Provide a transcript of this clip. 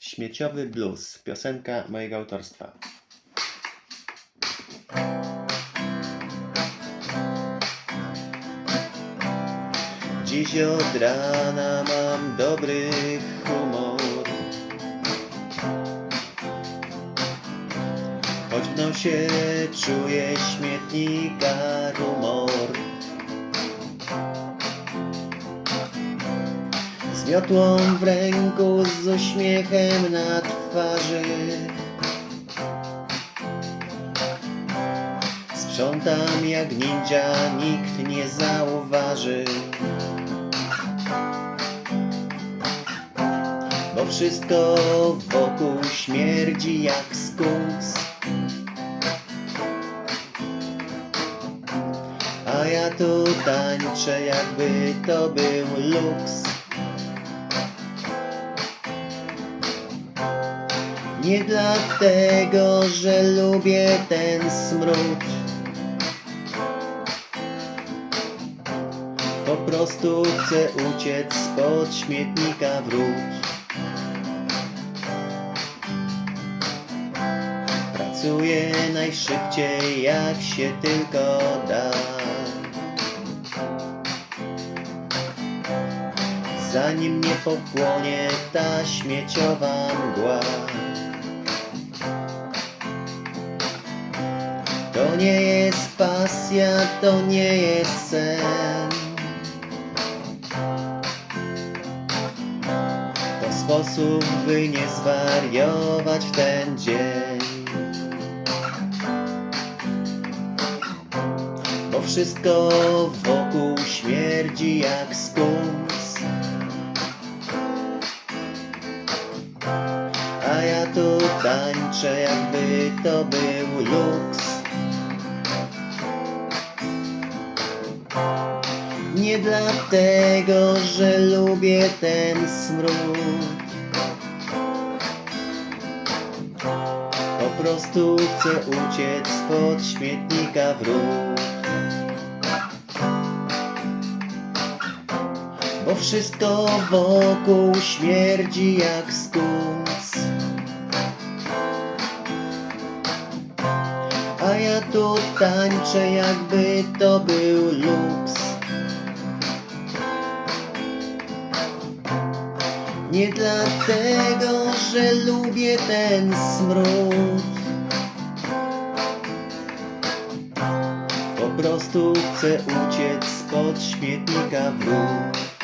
Śmieciowy blues. Piosenka mojego autorstwa. Dziś od rana mam dobry humor. Choć w nosie czuję śmietnika rumor. Miotłą w ręku, z uśmiechem na twarzy. Sprzątam jak ninja, nikt nie zauważy. Bo wszystko wokół śmierdzi jak skunks. A ja tu tańczę jakby to był luks. Nie dlatego, że lubię ten smród. Po prostu chcę uciec spod śmietnika wrót. Pracuję najszybciej jak się tylko da. Zanim nie popłonie ta śmieciowa mgła. To nie jest pasja, to nie jest sen. To sposób, by nie zwariować w ten dzień. Bo wszystko wokół śmierdzi jak skunks. A ja tu tańczę, jakby to był luks. Nie dlatego, że lubię ten smród. Po prostu chcę uciec spod śmietnika wrót. Bo wszystko wokół śmierdzi jak skunks. Tu tańczę, jakby to był luks. Nie dlatego, że lubię ten smród. Po prostu chcę uciec spod śmietnika wrót.